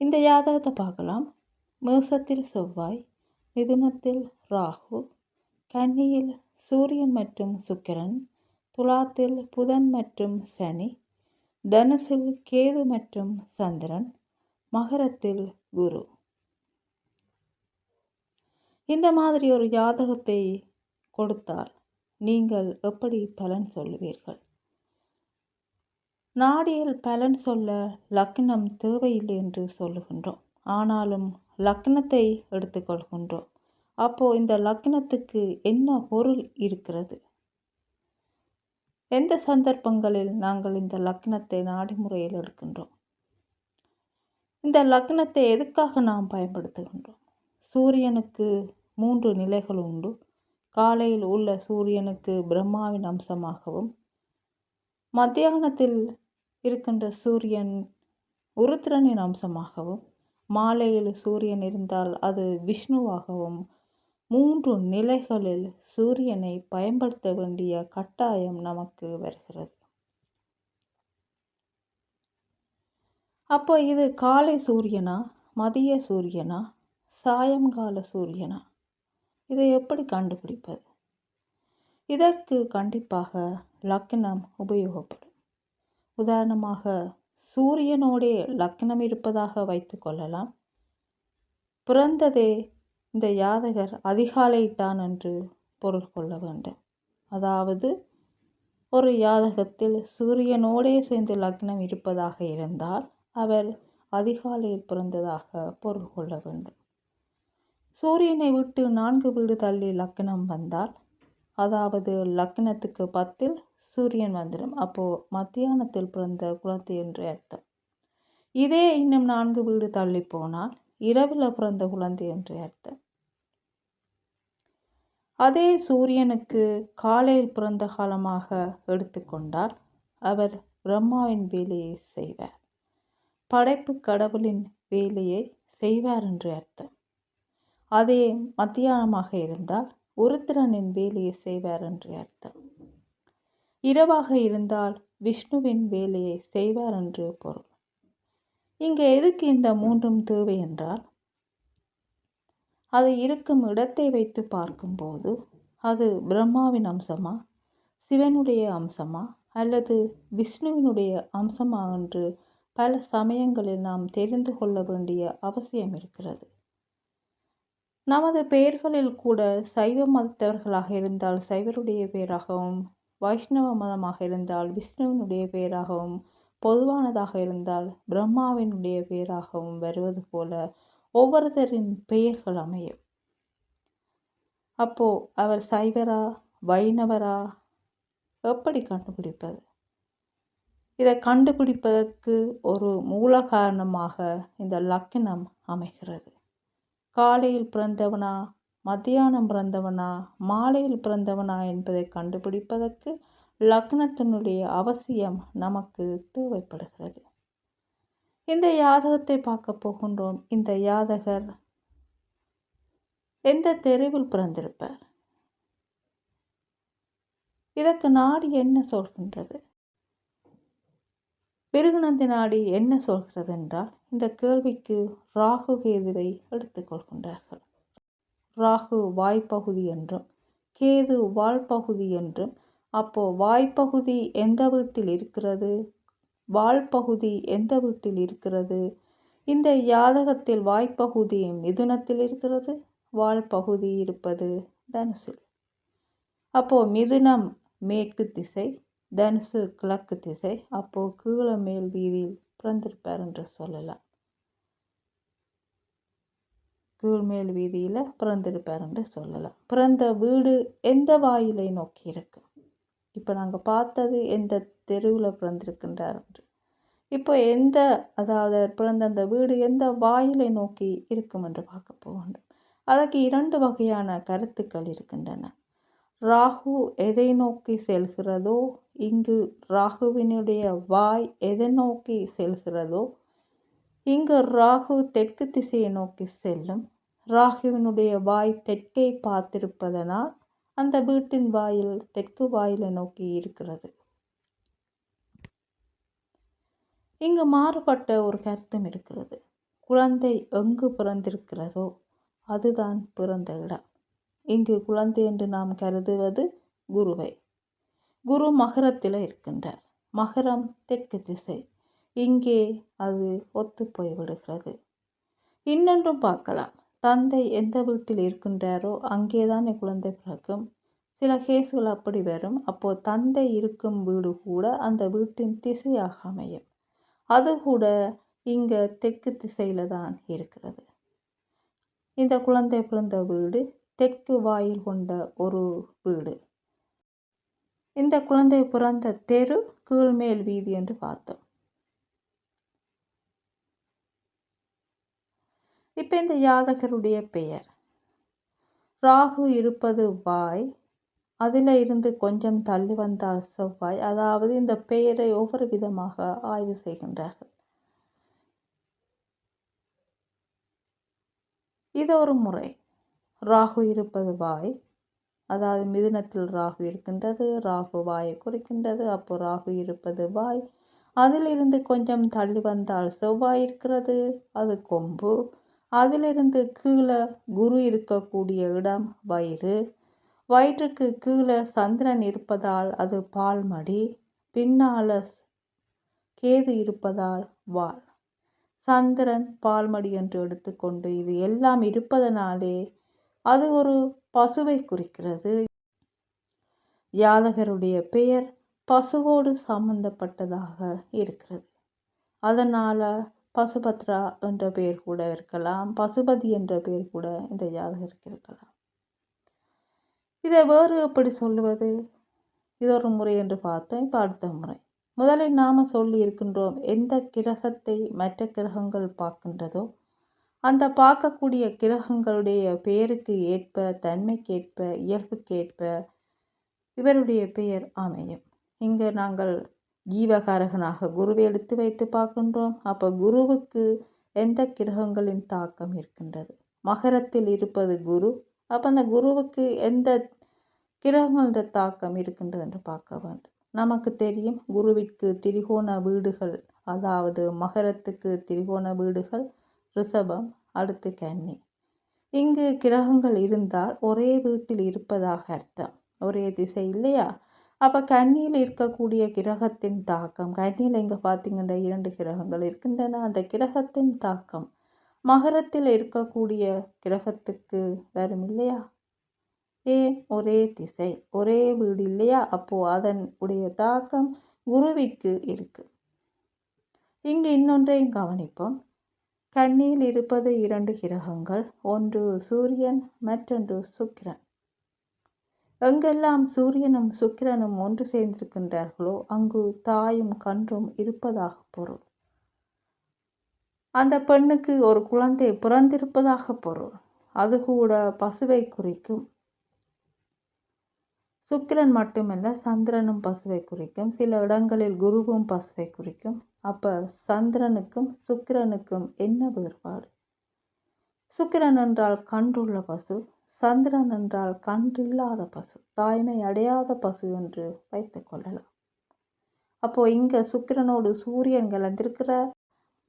இந்த ஜாதகத்தை பார்க்கலாம். மேசத்தில் செவ்வாய் மிதுனத்தில் ராகு கன்னியில் சூரியன் மற்றும் சுக்கிரன் துலாத்தில் புதன் மற்றும் சனி தனுசில் கேது மற்றும் சந்திரன் மகரத்தில் குரு. இந்த மாதிரி ஒரு ஜாதகத்தை கொடுத்தால் நீங்கள் எப்படி பலன் சொல்லுவீர்கள்? நாடியில் பலன் சொல்ல லக்னம் தேவையில்லை என்று சொல்லுகின்றோம். ஆனாலும் லக்னத்தை எடுத்துக்கொள்கின்றோம் அப்போ இந்த லக்னத்துக்கு என்ன பொருள் இருக்கிறது? எந்த சந்தர்ப்பங்களில் நாங்கள் இந்த லக்னத்தை நாடிமுறையில் எடுக்கின்றோம்? இந்த லக்னத்தை எதுக்காக நாம் பயன்படுத்துகின்றோம்? சூரியனுக்கு மூன்று நிலைகள் உண்டு. காலையில் உள்ள சூரியனுக்கு பிரம்மாவின் அம்சமாகவும் மத்தியானத்தில் இருக்கின்ற சூரியன் உருத்திரனின் அம்சமாகவும் மாலையில் சூரியன் இருந்தால் அது விஷ்ணுவாகவும் மூன்று நிலைகளில் சூரியனை பயன்படுத்த வேண்டிய கட்டாயம் நமக்கு வருகிறது. அப்போ இது காலை சூரியனா மதிய சூரியனா சாயங்கால சூரியனா? இதை எப்படி கண்டுபிடிப்பது? இதற்கு கண்டிப்பாக லக்னம் உபயோகப்படும். உதாரணமாக சூரியனோடே லக்னம் இருப்பதாக வைத்து கொள்ளலாம். பிறந்ததே இந்த யாதகர் அதிகாலை தான் என்று பொருள் கொள்ள வேண்டும். அதாவது ஒரு யாதகத்தில் சூரியனோடே சேர்ந்து லக்னம் இருப்பதாக இருந்தால் அவர் அதிகாலையில் பிறந்ததாக பொருள் கொள்ள வேண்டும். சூரியனை விட்டு நான்கு வீடு தள்ளி லக்னம் வந்தால் அதாவது லக்னத்துக்கு பத்தில் சூரியன் வந்துடும் அப்போது மத்தியானத்தில் பிறந்த குழந்தை என்று அர்த்தம். இதே இன்னும் நான்கு வீடு தள்ளி போனால் இரவில் பிறந்த குழந்தை என்று அர்த்தம். அதே சூரியனுக்கு காலையில் பிறந்த காலமாக எடுத்துக்கொண்டால் அவர் பிரம்மாவின் வேலையை செய்வார். படைப்பு கடவுளின் வேலையை செய்வார் என்று அர்த்தம். அதே மத்தியானமாக இருந்தால் ஒருத்திரனின் வேலையை செய்வார் என்று அர்த்தம். இரவாக இருந்தால் விஷ்ணுவின் வேலையை செய்வார் என்று பொருள். இங்கே எதுக்கு இந்த மூன்றும் தேவை என்றால் அது இருக்கும் இடத்தை வைத்து பார்க்கும்போது அது பிரம்மாவின் அம்சமா சிவனுடைய அம்சமா அல்லது விஷ்ணுவினுடைய அம்சமா என்று பல சமயங்களில் நாம் தெரிந்து கொள்ள வேண்டிய அவசியம் இருக்கிறது. நமது பெயர்களில் கூட சைவ மதத்தவர்களாக இருந்தால் சைவருடைய பெயராகவும் வைஷ்ணவ மதமாக இருந்தால் விஷ்ணுவினுடைய பெயராகவும் பொதுவானதாக இருந்தால் பிரம்மாவினுடைய பெயராகவும் வருவது போல ஒவ்வொருத்தரின் பெயர்கள் அமையும். அப்போ அவர் சைவரா வைணவரா எப்படி கண்டுபிடிப்பது? இதை கண்டுபிடிப்பதற்கு ஒரு மூல காரணமாக இந்த லக்கினம் அமைகிறது. காலையில் பிறந்தவனா மத்தியானம் பிறந்தவனா? மாலையில் பிறந்தவனா என்பதை கண்டுபிடிப்பதற்கு லக்னத்தினுடைய அவசியம் நமக்கு தேவைப்படுகிறது. இந்த யாதகத்தை பார்க்க போகின்றோம். இந்த யாதகர் எந்த தெருவில் பிறந்திருப்பார்? இதற்கு நாடி என்ன சொல்கின்றது? பிருகுநந்தி நாடி என்ன சொல்கிறது என்றால் இந்த கேள்விக்கு ராகு கேதுவை எடுத்துக்கொள்கின்றார்கள் ராகு வாய்ப்பகுதி என்றும் கேது வால்பகுதி என்றும் அப்போ வாய்ப்பகுதி எந்த வீட்டில் இருக்கிறது? வால்பகுதி எந்த வீட்டில் இருக்கிறது? இந்த யாதகத்தில் வாய்ப்பகுதி மிதுனத்தில் இருக்கிறது வால்பகுதி இருப்பது தனுசில். அப்போ மிதுனம் மேற்கு திசை தனுசு கிழக்கு திசை அப்போது கீழே மேல் வீதியில் பிறந்திருப்பார் என்று சொல்லலாம். கீழ்மேல் வீதியில் பிறந்திருப்பாருன்னு சொல்லலாம். பிறந்த வீடு எந்த வாயிலை நோக்கி இருக்கும் இப்போ நாங்கள் பார்த்தது எந்த தெருவில் பிறந்திருக்கின்றார் என்று. இப்போ எந்த அதாவது பிறந்த அந்த வீடு எந்த வாயிலை நோக்கி இருக்கும் என்று பார்க்க போகின்றோம் அதற்கு இரண்டு வகையான கருத்துக்கள் இருக்கின்றன. ராகு எதை நோக்கி செல்கிறதோ இங்கு ராகுவினுடைய வாய் எதை நோக்கி செல்கிறதோ இங்கு ராகு தெற்கு திசையை நோக்கி செல்லும். ராகுவினுடைய வாய் தெற்கை பார்த்திருப்பதனால் அந்த வீட்டின் வாயில் தெற்கு வாயிலை நோக்கி இருக்கிறது. இங்கு மாறுபட்ட ஒரு கருத்தும் இருக்கிறது. குழந்தை எங்கு பிறந்திருக்கிறதோ அதுதான் பிறந்த இடம். இங்கு குழந்தை என்று நாம் கருதுவது குருவை. குரு மகரத்தில் இருக்கின்றார். மகரம் தெற்கு திசை. இங்கே அது ஒத்து போய்விடுகிறது இன்னொன்றும் பார்க்கலாம். தந்தை எந்த வீட்டில் இருக்கின்றாரோ அங்கேதானே குழந்தை பிறக்கும். சில கேஸுகள் அப்படி வரும். அப்போ தந்தை இருக்கும் வீடு கூட அந்த வீட்டின் திசையாக அமையும். அது கூட இங்கே தெற்கு திசையில் தான் இருக்கிறது. இந்த குழந்தை பிறந்த வீடு தெற்கு வாயில் கொண்ட ஒரு வீடு. இந்த குழந்தை பிறந்த தெரு கீழ்மேல் வீதி என்று பார்த்தோம். இப்போ இந்த ஜாதகருடைய பெயர். ராகு இருப்பது வாய். அதில் இருந்து கொஞ்சம் தள்ளி வந்தால் செவ்வாய். அதாவது இந்த பெயரை ஒவ்வொரு விதமாக ஆய்வு செய்கின்றார்கள். இது ஒரு முறை. ராகு இருப்பது வாய். அதாவது மிதுனத்தில் ராகு இருக்கின்றது. ராகு வாயை குறிக்கின்றது. அப்போ ராகு இருப்பது வாய். அதிலிருந்து கொஞ்சம் தள்ளி வந்தால் செவ்வாய் இருக்கிறது. அது கொம்பு. அதிலிருந்து கீழே குரு இருக்கக்கூடிய இடம் வயிறு. வயிற்றுக்கு கீழே சந்திரன் இருப்பதால் அது பால்மடி. பின்னால கேது இருப்பதால் வால். சந்திரன் பால்மடி என்று எடுத்துக்கொண்டு இது எல்லாம் இருப்பதனாலே அது ஒரு பசுவை குறிக்கிறது. யாதகருடைய பெயர் பசுவோடு சம்பந்தப்பட்டதாக இருக்கிறது. அதனால் பசுபத்ரா என்ற பெயர் கூட இருக்கலாம். பசுபதி என்ற பெயர் கூட இந்த ஜாதகருக்கு இருக்கலாம். இதை வேறு எப்படி சொல்லுவது? இது ஒரு முறை என்று பார்த்தோம். இப்போ அடுத்த முறை. முதலில் நாம் சொல்லி இருக்கின்றோம் எந்த கிரகத்தை மற்ற கிரகங்கள் பார்க்கின்றதோ அந்த பார்க்கக்கூடிய கிரகங்களுடைய பெயருக்கு ஏற்ப தன்மைக்கேற்ப இயல்புக்கேற்ப இவருடைய பெயர் அமையும். இங்கு நாங்கள் ஜீவகாரகனாக குருவை எடுத்து வைத்து பார்க்கின்றோம். அப்போ குருவுக்கு எந்த கிரகங்களின் தாக்கம் இருக்கின்றது? மகரத்தில் இருப்பது குரு. அப்போ அந்த குருவுக்கு எந்த கிரகங்களோட தாக்கம் இருக்கின்றது என்று பார்க்க வேண்டும். நமக்கு தெரியும் குருவிற்கு திரிகோண வீடுகள் அதாவது மகரத்துக்கு திரிகோண வீடுகள் ரிஷபம் அடுத்து கன்னி. இங்கு கிரகங்கள் இருந்தால் ஒரே வீட்டில் இருப்பதாக அர்த்தம். ஒரே திசை இல்லையா? அப்போ கன்னியில் இருக்கக்கூடிய கிரகத்தின் தாக்கம் கன்னியில் இங்கே பார்த்தீங்கன்னா இரண்டு கிரகங்கள் இருக்கின்றன. அந்த கிரகத்தின் தாக்கம் மகரத்தில் இருக்கக்கூடிய கிரகத்துக்கு வரும் இல்லையா? ஏன்? ஒரே திசை ஒரே வீடு இல்லையா? அப்போ அதன் உடைய தாக்கம் குருவிற்கு இருக்கு. இங்கு இன்னொன்றையும் கவனிப்போம். கண்ணியில் இருப்பது இரண்டு கிரகங்கள் ஒன்று சூரியன் மற்றொன்று சுக்கிரன். எங்கெல்லாம் சூரியனும் சுக்கிரனும் ஒன்று சேர்ந்திருக்கின்றார்களோ அங்கு தாயும் கன்றும் இருப்பதாக பொருள். அந்த பெண்ணுக்கு ஒரு குழந்தை பிறந்திருப்பதாக பொருள். அது கூட பசுவை குறிக்கும். சுக்கிரன் மட்டுமல்ல சந்திரனும் பசுவை குறிக்கும். சில இடங்களில் குருவும் பசுவை குறிக்கும். அப்ப சந்திரனுக்கும் சுக்கிரனுக்கும் என்ன வேறுபாடு? சுக்கிரன் என்றால் கன்றுள்ள பசு சந்திரன் என்றால் கன்றில்லாத பசு தாய்மை அடையாத பசு என்று வைத்து கொள்ளலாம். அப்போ இங்க சுக்கிரனோடு சூரியன் கலந்திருக்கிறார்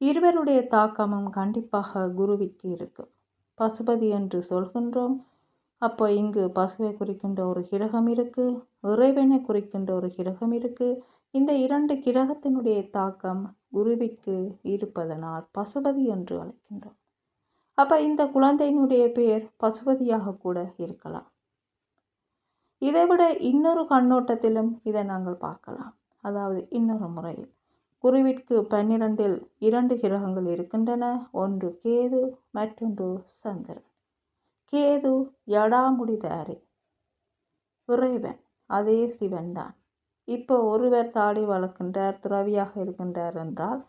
இருவருடைய தாக்கமும் கண்டிப்பாக குருவிற்கு இருக்கும். பசுபதி என்று சொல்கின்றோம். அப்போ இங்கு பசுவை குறிக்கின்ற ஒரு கிரகம் இருக்கு இறைவனை குறிக்கின்ற ஒரு கிரகம் இருக்கு. இந்த இரண்டு கிரகத்தினுடைய தாக்கம் குருவிற்கு இருப்பதனால் பசுபதி என்று அழைக்கின்றோம். அப்போ இந்த குழந்தையினுடைய பெயர் பசுபதியாக கூட இருக்கலாம். இதைவிட இன்னொரு கண்ணோட்டத்திலும் இதை நாங்கள் பார்க்கலாம். அதாவது இன்னொரு முறையில். குருவிற்கு பன்னிரண்டில் இரண்டு கிரகங்கள் இருக்கின்றன. ஒன்று கேது மற்றொன்று சந்திரன். கேது யடாமுடிதாரி இறைவன் அதே சிவன்தான். இப்போ ஒருவர் தாடி வளர்க்கின்றார் துறவியாக இருக்கின்றார் என்றால்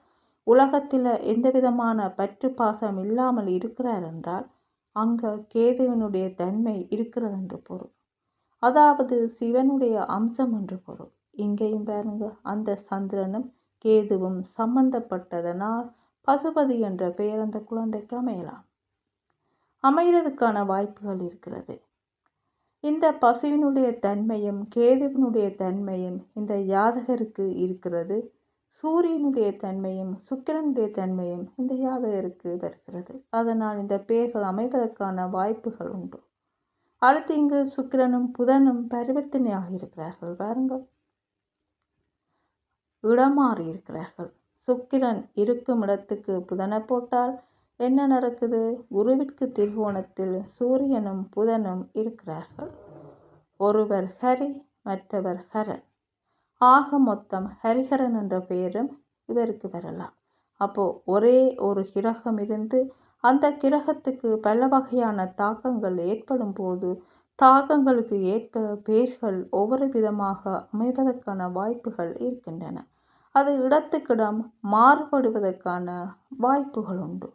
உலகத்தில் எந்த விதமான பற்று பாசம் இல்லாமல் இருக்கிறார் என்றால் அங்க கேதுவினுடைய தன்மை இருக்கிறது என்று பொருள். அதாவது சிவனுடைய அம்சம் என்று பொருள். இங்கேயும் பாருங்க அந்த சந்திரனும் கேதுவும் சம்பந்தப்பட்டதனால் பசுபதி என்ற பெயர் அந்த குழந்தைக்கு அமையலாம். அமைகிறதுக்கான வாய்ப்புகள் இருக்கிறது. இந்த பசுவினுடைய தன்மையும் கேதுவினுடைய தன்மையும் இந்த யாதகருக்கு இருக்கிறது. சூரியனுடைய தன்மையும் சுக்கிரனுடைய தன்மையும் இந்த இருக்கு வருகிறது. அதனால் இந்த பெயர்கள் அமைவதற்கான வாய்ப்புகள் உண்டு. அடுத்து இங்கு சுக்கிரனும் புதனும் பரிவர்த்தனையாக இருக்கிறார்கள். பாருங்கள். இடமாறி இருக்கிறார்கள். சுக்கிரன் இருக்கும் இடத்துக்கு புதனை போட்டால் என்ன நடக்குது? குருவிற்கு திருகோணத்தில் சூரியனும் புதனும் இருக்கிறார்கள். ஒருவர் ஹரி மற்றவர் ஹரத் ஆக மொத்தம் ஹரிஹரன் என்ற பெயரும் இவருக்கு வரலாம். அப்போது ஒரே ஒரு கிரகம் இருந்து அந்த கிரகத்துக்கு பல வகையான தாக்கங்கள் ஏற்படும் போது தாக்கங்களுக்கு ஏற்ப பெயர்கள் ஒவ்வொரு விதமாக அமைவதற்கான வாய்ப்புகள் இருக்கின்றன. அது இடத்துக்கிடம் மாறுபடுவதற்கான வாய்ப்புகள் உண்டு.